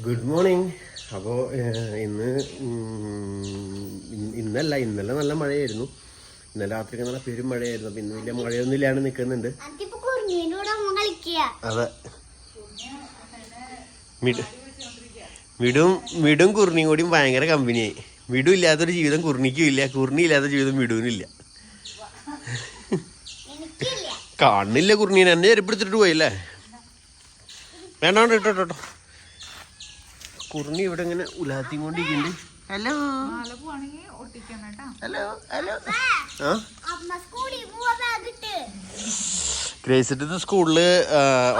Good morning അപ്പോൾ ഇന്ന് ഇന്നല്ല ഇന്നലെ നല്ല മഴയായിരുന്നു. ഇന്നലെ രാത്രിക്ക് നല്ല പെരും മഴയായിരുന്നു. അപ്പം ഇന്ന് വലിയ മഴയൊന്നും ഇല്ലാണ്ട് നിൽക്കുന്നുണ്ട്. അതെ. വിടും വിടും കുർണിയും കൂടിയും ഭയങ്കര കമ്പനിയായി. മിടു ഇല്ലാത്തൊരു ജീവിതം കുർണിക്കും ഇല്ല. കുർണി ഇല്ലാത്ത ജീവിതം വിടുവിനില്ല കാണുന്നില്ല കുർണീനെ. എന്നെ ചെരുപ്പെടുത്തിട്ട് പോയില്ലേ? വേണ്ട വേണ്ട ഇട്ടോ. ഇട്ടോ ഇവിടെ ഇങ്ങനെ ഉലാത്തി കൊണ്ടിരിക്കുന്നു ഹലോ ഹലോ ഹലോ ആ സ്കൂളിൽ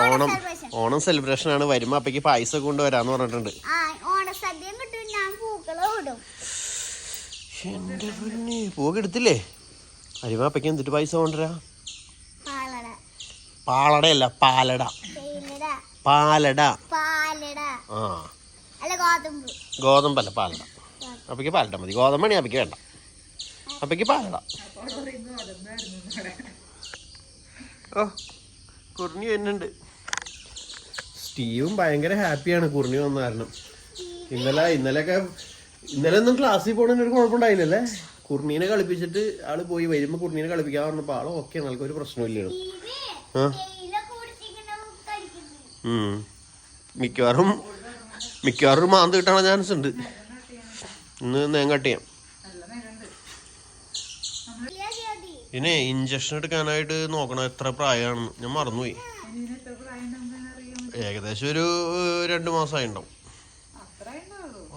ഓണം ഓണം സെലിബ്രേഷൻ ആണ്. വരുമ്പോ അപ്പക്ക് പായസം കൊണ്ടുവരാന്ന് പറഞ്ഞിട്ടുണ്ട്. എന്റെ പൊന്നെ പൂവൊക്കെ എടുത്തില്ലേ? വരുമ്പോ അപ്പക്ക് എന്തിട്ട് പായസം കൊണ്ടുവരാ? പാലട. പാലടയല്ല പാലട. പാലട. പാലട. ആ. ഗോതമ്പല്ല പാലട. അപ്പക്ക് പാലട മതി. ഗോതമ്പണി അപ്പക്ക് വേണ്ട. അപ്പക്ക് പാലട. ഓ കുർണി വരുന്നുണ്ട്. സ്റ്റീവും ഭയങ്കര ഹാപ്പിയാണ്. കുർണി വന്ന കാരണം. ഇന്നലെ ഇന്നലെയൊക്കെ ഇന്നലെ ഒന്നും ക്ലാസ്സിൽ പോകണതിന് ഒരു കുഴപ്പമുണ്ടായില്ലല്ലേ? കുർണീനെ കളിപ്പിച്ചിട്ട് ആൾ പോയി വരുമ്പോ കുർണീനെ കളിപ്പിക്കാൻ പറഞ്ഞപ്പോ ആൾ ഓക്കെ ആൾക്ക് ഒരു പ്രശ്നമില്ലായിരുന്നു ആ. മിക്കവാറും മിക്കവാറും മാന്ത് കിട്ടാൻ ചാൻസ് ഉണ്ട്. ഇന്ന് നേം കട്ട് ചെയ്യാം. ഇല്ല ചേച്ചി പിന്നെ ഇഞ്ചക്ഷൻ എടുക്കാനായിട്ട് നോക്കണം എത്ര പ്രായമാണെന്ന്. ഞാൻ മറന്നുപോയി. ഏകദേശം ഒരു രണ്ട് മാസമായി ഉണ്ടാവും.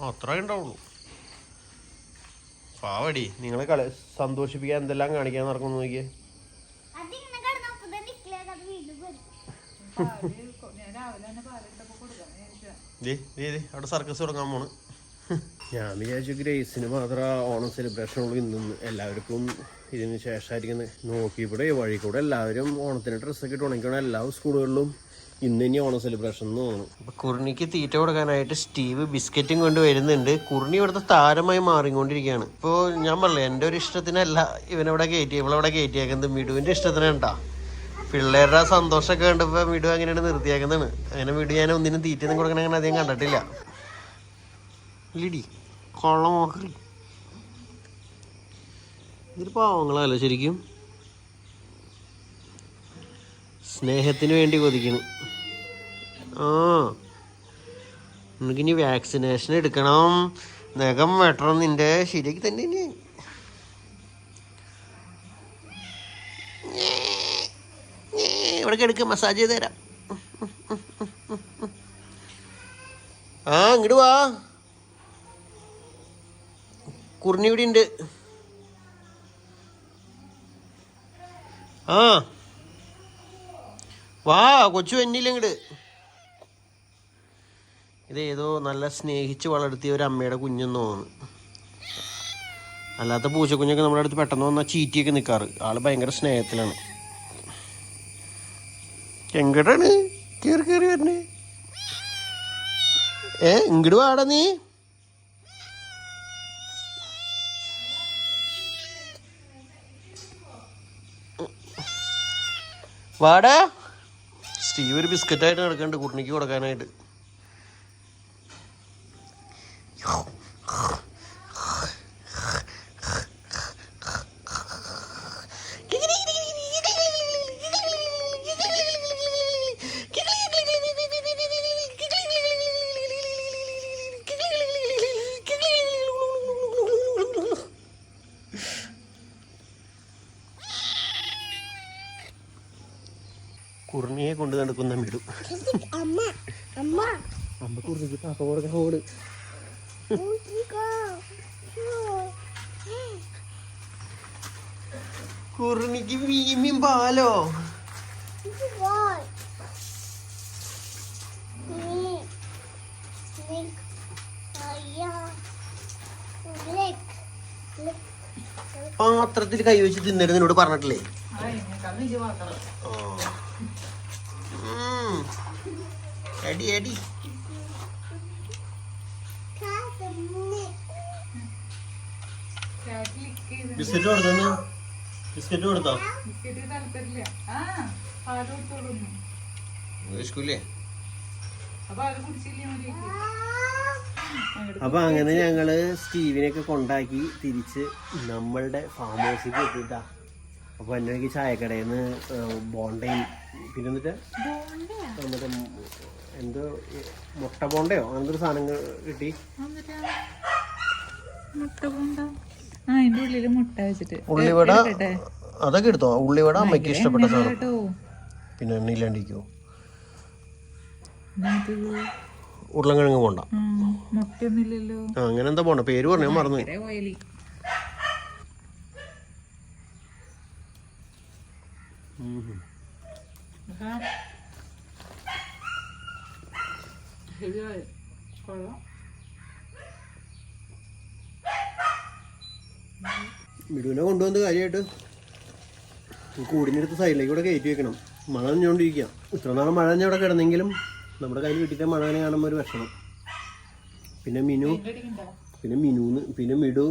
അത്രേ ഉണ്ടാവുള്ളൂ. പാവടി നിങ്ങളെ കളി സന്തോഷിപ്പിക്കാൻ എന്തെല്ലാം കാണിക്കാൻ നടക്കുന്നു നോക്കിയേ അതിങ്ങനെ കിടന്നപ്പോ തന്നെ നിക്കിലേക്ക് അത് വീണ്ടും വരും പാൽ കൊ- ഞാൻ രാവിലെ തന്നെ പാലിട്ടപ്പോ കൊടുക്കണം വിചാരിച്ചതാ. ദേ ദേ ദേ അവിടെ സർക്കസ് തുടങ്ങാൻ പോണ്. ഞാൻ വിചാരിച്ചു ഗ്രേസിന് മാത്രം ഓണം സെലിബ്രേഷൻ ഉള്ളൂ ഇന്നും എല്ലാവർക്കും ഇതിന് ശേഷമായിരിക്കും നോക്കി ഇവിടെ വഴി കൂടെ എല്ലാവരും ഓണത്തിന് ഡ്രസ്സൊക്കെ ഇട്ട് ഉണങ്ങിക്കണം. എല്ലാ സ്കൂളുകളിലും ഇന്ന് ഇനി ഓണം സെലിബ്രേഷൻ എന്ന് തോന്നുന്നു. അപ്പൊ കുർണിക്ക് തീറ്റ കൊടുക്കാനായിട്ട് സ്റ്റീവ് ബിസ്ക്കറ്റും കൊണ്ട് വരുന്നുണ്ട്. കുർണി ഇവിടുത്തെ താരമായി മാറിക്കൊണ്ടിരിക്കുകയാണ്. ഇപ്പോൾ ഞാൻ പറഞ്ഞില്ലേ എന്റെ ഒരു ഇഷ്ടത്തിനല്ല ഇവനവിടെ കയറ്റി ഇവളവിടെ കയറ്റിയേക്കുന്നത്. മിടുവിന്റെ ഇഷ്ടത്തിനാണ് ഉണ്ടാ പിള്ളേരുടെ സന്തോഷമൊക്കെ കണ്ടപ്പോൾ വീട് അങ്ങനെയാണ് നിർത്തിയാക്കുന്നതാണ്. അങ്ങനെ വീട് ഞാൻ ഒന്നിനും തീറ്റൊന്നും കൊടുക്കണ അങ്ങനെ അധികം കണ്ടിട്ടില്ല. ലിടി കൊള്ള നോക്കി പാവങ്ങളല്ല ശരിക്കും? സ്നേഹത്തിന് വേണ്ടി കൊതിക്കണം ആ. നമുക്കിനി വാക്സിനേഷൻ എടുക്കണം. നഖം വെട്ടണം. നിന്റെ ശരിയാക്കി തന്നെ ഇവിടെ കിടക്ക് മസാജ് ചെയ്ത് തരാം. ആ ഇങ്ങോട്ട് വാ. കുറിഞ്ഞി ഇവിടെ ഉണ്ട്. ആ. വാ കൊച്ചു എന്നില്ല ഇങ്ങട്. ഇത് ഏതോ നല്ല സ്നേഹിച്ച് വളർത്തിയ ഒരു അമ്മയുടെ കുഞ്ഞെന്ന് തോന്നുന്നു. അല്ലാത്ത പൂച്ചക്കുഞ്ഞൊക്കെ നമ്മുടെ അടുത്ത് പെട്ടെന്ന് വന്നാൽ ചീറ്റിയൊക്കെ നിൽക്കാറ് ആൾ ഭയങ്കര സ്നേഹത്തിലാണ്. എങ്ങടാണ്? കയറി കയറി വരണേ ഏ ഇങ്ങോട്ട് വാടാ നീ. വാടാ. സ്റ്റീവ് ഒരു ബിസ്ക്കറ്റായിട്ട് നടക്കണ്ട് കുട്ടിനിക്ക് കൊടുക്കാനായിട്ട്. കുറിണിയെ കൊണ്ട് നടക്കുന്ന മിടും. അമ്മ പാപ്പ കൊടുക്കാൻ. കുറിണിക്ക് വീമ്യം പാലോ? പാത്രത്തിൽ കൈവച്ച് തിന്നരുത് എന്നോട് പറഞ്ഞിട്ടില്ലേ? ആ, എടി ചെയ്ത് ബിസ്ക്കറ്റ് കൊടുത്തു ബിസ്ക്കറ്റ് കൊടുത്തോ? വിശക്കൂലേ അപ്പൊ അങ്ങനെ ഞങ്ങൾ സ്റ്റീവിനെയൊക്കെ കൊണ്ടാക്കി തിരിച്ച് നമ്മളുടെ ഫാം ഹൗസിലേക്ക് എത്തിയിട്ടാ. അപ്പൊ എന്നൊക്കെ ചായക്കടയിൽ നിന്ന് ബോണ്ടയും പിന്നെ എന്നിട്ട് മ് എന്തോ മുട്ട പോണ്ടയോ? അങ്ങനത്തെ ഒരു സാധനങ്ങൾ കിട്ടി. മുട്ട പോണ്ട. ആ അതിന്റെ മുട്ട വെച്ചിട്ട്. ഉള്ളിവട? അതൊക്കെ എടുത്തോ? ഉള്ളിവട അമ്മയ്ക്ക് ഇഷ്ടപ്പെട്ട സാധനം. പിന്നെ എണ്ണയില്ലാണ്ടിരിക്കോ ഉരുളങ്കിഴങ്ങ് പോണ്ട. ആ, മുട്ടയൊന്നുമില്ലല്ലോ. ആ അങ്ങനെ എന്താ പോണ്ട പേര് പറഞ്ഞു ഞാൻ മറന്നു ഭയങ്കര ഓയിലി ഇത് കൊള്ളാം മിടുവിനെ കൊണ്ടുവന്ന കാര്യമായിട്ട് കൂടിനടുത്ത് സൈഡിലേക്ക് കൂടെ കയറ്റി വെക്കണം. മഴ നനഞ്ഞുകൊണ്ടിരിക്കുക. ഇത്ര നാളെ മഴ അവിടെ കിടന്നെങ്കിലും നമ്മുടെ കയ്യിൽ കിട്ടിയിട്ട് മഴ നനയെ കാണുമ്പോൾ ഒരു വിഷമം. പിന്നെ മിനു പിന്നെ മിനുന്ന് പിന്നെ മിഡു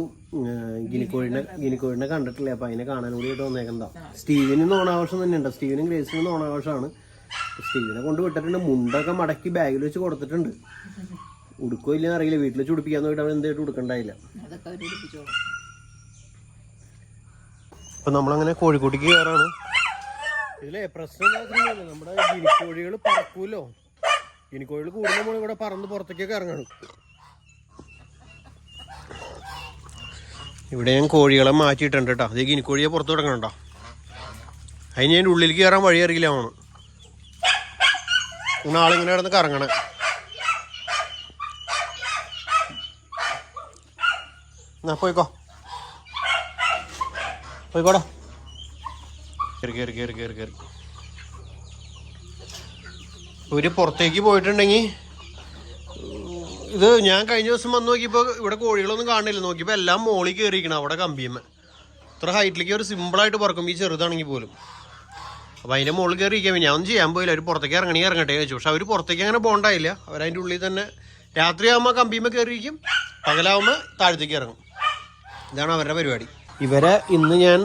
ഗിനിക്കോഴിനെ ഗിനിക്കോഴിനെ കണ്ടിട്ടില്ല? അപ്പം അതിനെ കാണാൻ കൂടി ആയിട്ട് വന്നേക്കണ്ട സ്റ്റീവിനും ഓണാഘോഷം തന്നെ ഉണ്ട് സ്റ്റീവിനും ഗ്രേസിനും ഓണാഘോഷമാണ്. സ്റ്റീവിനെ കൊണ്ട് വിട്ടിട്ടുണ്ട്. മുണ്ടൊക്കെ മടക്കി ബാഗിൽ വെച്ച് കൊടുത്തിട്ടുണ്ട്. ഉടുക്കോ ഇല്ലെന്ന് അറിയില്ല. വീട്ടിൽ വെച്ച് ഉടുപ്പിക്കാൻ പോയിട്ട് അവൻ എന്തായിട്ട് ഉടുക്കണ്ടായില്ല. അപ്പൊ നമ്മളങ്ങനെ കോഴിക്കോട്ടേക്ക് കയറാണ്. ഇതിലെ പ്രശ്നം നമ്മുടെ ഗിനിക്കോഴികൾ പറക്കൂലോ? ഗിനിക്കോഴികൾ കൂടുതൽ നമ്മൾ ഇവിടെ പറന്ന് പുറത്തേക്കൊക്കെ ഇറങ്ങണം. ഇവിടെ ഞാൻ കോഴികളെ മാറ്റിയിട്ടുണ്ട് കേട്ടോ. അത് ഗിനിക്കോഴിയെ പുറത്ത് കേട്ടോ. അതിന് ഞാൻ ഉള്ളിലേക്ക് കയറാൻ വഴി അറിയില്ല ആണ് ആളിങ്ങനെ കിടന്ന് കറങ്ങണേ. എന്നാ പോയിക്കോ. പോയിക്കോടാ. കയറി കയറി കയറി കയറി കയറി ഇവർ പുറത്തേക്ക് പോയിട്ടുണ്ടെങ്കിൽ ഇത് ഞാൻ കഴിഞ്ഞ ദിവസം വന്ന് നോക്കിയപ്പോൾ ഇവിടെ കോഴികളൊന്നും കാണില്ല. നോക്കിയപ്പോൾ എല്ലാം മോളിൽ കയറിയിരിക്കണം അവിടെ കമ്പിയമ്മ. ഇത്ര ഹൈറ്റിലേക്ക് ഒരു സിമ്പിളായിട്ട് പറക്കും ഈ ചെറുതാണെങ്കിൽ പോലും. അപ്പോൾ അതിന്റെ മുകളിൽ കയറി ഇരിക്കാൻ ഞാൻ ഒന്നും ചെയ്യാൻ പോയില്ല. അവർ പുറത്തേക്ക് ഇറങ്ങണി ഇറങ്ങട്ടെ ചോദിച്ചു പക്ഷെ അവർ പുറത്തേക്ക് അങ്ങനെ പോകണ്ടായില്ല. അവരതിന്റെ ഉള്ളിൽ തന്നെ രാത്രിയാകുമ്പോൾ കമ്പിയുമ്പോൾ കയറിയിരിക്കും പകലാവുമ്പോൾ താഴത്തേക്ക് ഇറങ്ങും. ഇതാണ് അവരുടെ പരിപാടി. ഇവരെ ഇന്ന് ഞാൻ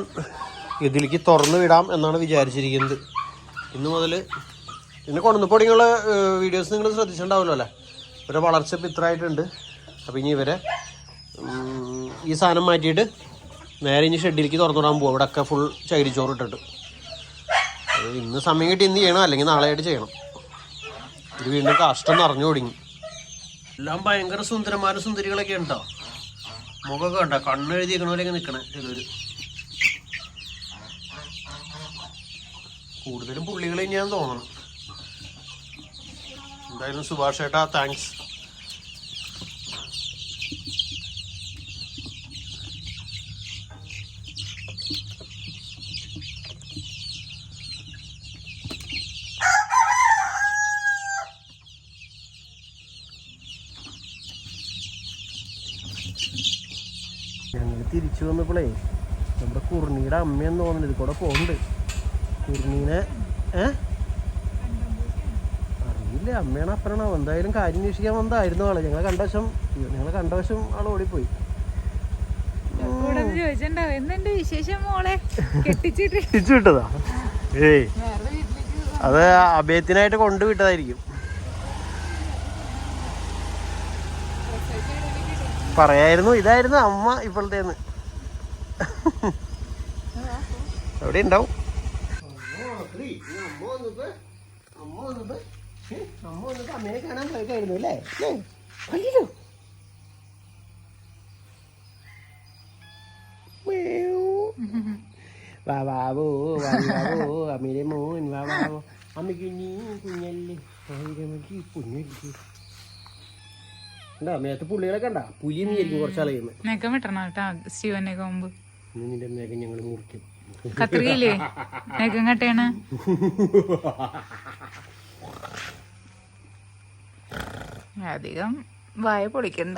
ഇതിലേക്ക് തുറന്നു വിടാം എന്നാണ് വിചാരിച്ചിരിക്കുന്നത്. ഇന്ന് മുതൽ പിന്നെ കൊണ്ടുവന്നപ്പോൾ ഇങ്ങനെയുള്ള വീഡിയോസ് നിങ്ങൾ ശ്രദ്ധിച്ചിട്ടുണ്ടാവുമല്ലോ അല്ലേ? ഇവരുടെ വളർച്ച ഇത്രയായിട്ടുണ്ട്. അപ്പോൾ ഇനി ഇവരെ ഈ സാധനം മാറ്റിയിട്ട് നേരെ ഇനി ഷെഡിലേക്ക് തുറന്നു വിടാൻ പോകും ഇവിടെയൊക്കെ ഫുൾ ചകിരിച്ചോറ് ഇട്ടിട്ട്. അത് ഇന്ന് സമയം കിട്ടി ഇന്ന് ചെയ്യണം. അല്ലെങ്കിൽ നാളെയായിട്ട് ചെയ്യണം. ഇത് വീണ്ടും കാഷ്ടം നിറഞ്ഞു തുടങ്ങി. എല്ലാം ഭയങ്കര സുന്ദരന്മാരും സുന്ദരികളൊക്കെ ഉണ്ടോ? മുഖമൊക്കെ ഉണ്ടോ കണ്ണ് എഴുതിയേക്കണ പോലെയൊക്കെ നിൽക്കണേ ചിലര്. കൂടുതലും പുള്ളികളെ ഞാൻ തോന്നണം. എന്തായാലും സുഭാഷ് ഏട്ടാ താങ്ക്സ് ഞങ്ങൾ തിരിച്ചു വന്നപ്പോഴേ നമ്മുടെ കുർണിയുടെ അമ്മയെന്ന് തോന്നുന്നു ഇത് കൂടെ പോകുന്നുണ്ട് കുർണീനെ ഏ? അറിയില്ല അമ്മയാണ് അപ്പനാണോ? എന്തായാലും കാര്യം അന്വേഷിക്കാൻ വന്നതായിരുന്നു ആൾ. ഞങ്ങളെ കണ്ട വശം ഞങ്ങളെ കണ്ട വശം ആൾ ഓടിപ്പോയി. വിട്ടതാ ഏയ്. അത് അഭയത്തിനായിട്ട് കൊണ്ടുവിട്ടതായിരിക്കും. പറയായിരുന്നു ഇതായിരുന്നു അമ്മ ഇപ്പോഴത്തേന്ന്. എവിടെ ഉണ്ടാവും അമ്മ വന്നപ്പോ അമ്മ വന്നപ്പോ അമ്മേനെ കാണാൻ പോയതായിരുന്നു അല്ലേ അയ്യോ വാ വാവോ വാ വാവോ അമ്മയുടെ മോൻ വാ. വാവോ അമ്മയ്ക്ക് നീ കുഞ്ഞല്ലേ? ആയിരമയ്ക്ക് കുഞ്ഞല്ലേ? ഉണ്ടാ മേത്ത് പുള്ളികളൊക്കെ ഉണ്ടാ പുലി നീയായിരിക്കും കുറച്ചാൾ കഴിയുമ്പോൾ നെക്കം വിട്ടണം കേട്ടാ സ്റ്റീവൻ കൊമ്പ് ഇന്ന് നിന്റെ മേഘം ഞങ്ങൾ മുറിക്കും. കത്രികയില്ലേ? നെക്കം കട്ടയാണ്. അധികം വായ പൊളിക്കണ്ട.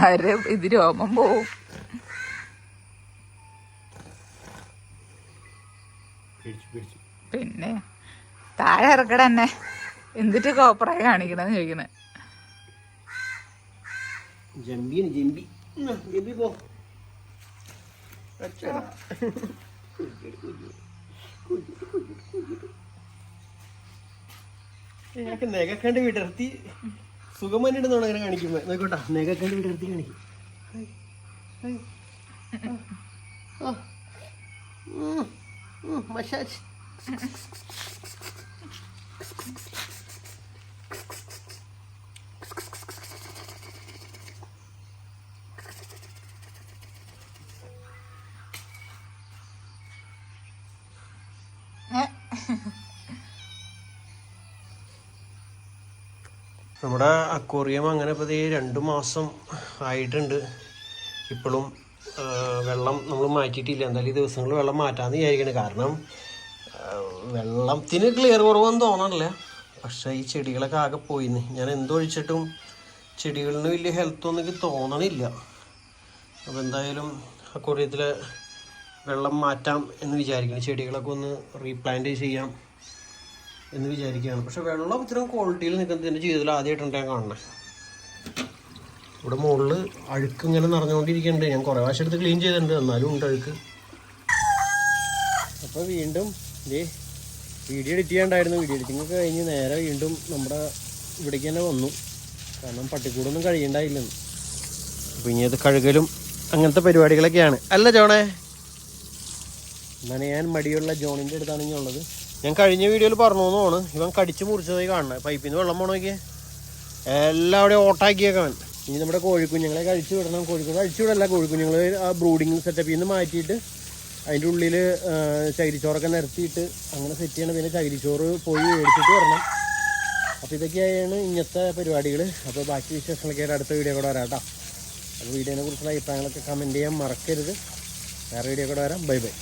ആര് ഇത് രോമം പോവും. പിന്നെ താഴെ ഇറക്കട എന്നെ. എന്തിട്ട് കോപ്പറായി കാണിക്കണെന്ന് ചോദിക്കണേ ജമ്പി. ജമ്പി ജമ്പി പോ. ഞങ്ങൾക്ക് നെഗക്കണ്ട് വിടർത്തി സുഖം പറ്റിയിടുന്നോണ്ട് അങ്ങനെ കാണിക്കുന്നത് നോക്കോട്ടാ നെകക്കണ്ട് വിടർത്തി കാണിക്കും. മസാജ്. നമ്മുടെ അക്വറിയം അങ്ങനെ ഇപ്പോൾ ഈ രണ്ട് മാസം ആയിട്ടുണ്ട്. ഇപ്പോഴും വെള്ളം നമ്മൾ മാറ്റിയിട്ടില്ല. എന്തായാലും ഈ ദിവസങ്ങളിൽ വെള്ളം മാറ്റാമെന്ന് വിചാരിക്കണം. കാരണം വെള്ളത്തിന് ക്ലിയർ കുറവെന്ന് തോന്നണില്ല. പക്ഷേ ഈ ചെടികളൊക്കെ ആകെ പോയിന്ന് ഞാൻ എന്തൊഴിച്ചിട്ടും ചെടികളിന് വലിയ ഹെൽത്തൊന്നും എനിക്ക് തോന്നണില്ല. അപ്പോൾ എന്തായാലും അക്വറിയത്തിൽ വെള്ളം മാറ്റാം എന്ന് വിചാരിക്കണം. ചെടികളൊക്കെ ഒന്ന് റീപ്ലാന്റ് ചെയ്യാം. എന്ന് വിചാരിക്കുകയാണ്. പക്ഷെ വെള്ളം ഇത്രയും ക്വാളിറ്റിയിൽ നിൽക്കുന്നത് എന്റെ ജീവിതത്തിൽ ആദ്യമായിട്ടുണ്ട് ഞാൻ കാണുന്നത് ഇവിടെ മുകളിൽ അഴുക്ക് ഇങ്ങനെ നിറഞ്ഞുകൊണ്ടിരിക്കുന്നുണ്ട്. ഞാൻ കുറേ പ്രാവശ്യം എടുത്ത് ക്ലീൻ ചെയ്തിട്ടുണ്ട്. എന്നാലും ഉണ്ട് അഴുക്ക്. അപ്പോൾ വീണ്ടും ഇതേ വീഡിയോ എഡിറ്റ് ചെയ്യാണ്ടായിരുന്നു. വീഡിയോ എഡിറ്റിംഗ് ഒക്കെ കഴിഞ്ഞ് നേരെ വീണ്ടും നമ്മുടെ ഇവിടേക്ക് തന്നെ വന്നു. കാരണം പട്ടിക്കൂടൊന്നും കഴിയണ്ടായില്ലെന്ന് അപ്പോൾ ഇനി അത് കഴുകലും അങ്ങനത്തെ പരിപാടികളൊക്കെയാണ്. അല്ല ജോണേ? എന്നാണ് ഞാൻ മടിയുള്ള ജോണിന്റെ അടുത്താണ് ഇനി ഉള്ളത്. ഞാൻ കഴിഞ്ഞ വീഡിയോയിൽ പറഞ്ഞു തോന്നുന്നു ഇവൻ കടിച്ച് മുറിച്ചതായി കാണുന്നത് പൈപ്പിൽ നിന്ന് വെള്ളം എല്ലാം എല്ലാവിടെയും ഓട്ടാക്കിയേക്കാൻ ഇനി നമ്മുടെ കോഴിക്കുഞ്ഞുങ്ങളെ കഴിച്ചു വിടണം. കോഴിക്കുഞ്ഞ് കഴിച്ചു വിടല്ല. കോഴിക്കുഞ്ഞുങ്ങൾ ആ ബ്രൂഡിങ് സെറ്റപ്പിൽ നിന്ന് മാറ്റിയിട്ട് അതിന്റെ ഉള്ളിൽ ചകിരിച്ചോറൊക്കെ നിരത്തിയിട്ട് അങ്ങനെ സെറ്റ് ചെയ്യണം. പിന്നെ ചകിരിച്ചോറ് പോയി മേടിച്ചിട്ട് വരണം. അപ്പോൾ ഇതൊക്കെയാണ് ഇന്നത്തെ പരിപാടികൾ അപ്പോൾ ബാക്കി വിശേഷങ്ങളൊക്കെ ആയിട്ട് അടുത്ത വീഡിയോ കൂടെ വരാം കേട്ടോ. അപ്പോൾ വീഡിയോനെ കുറിച്ചുള്ള അഭിപ്രായങ്ങളൊക്കെ കമന്റ് ചെയ്യാൻ മറക്കരുത്. വേറെ വീഡിയോ കൂടെ വരാം. Bye bye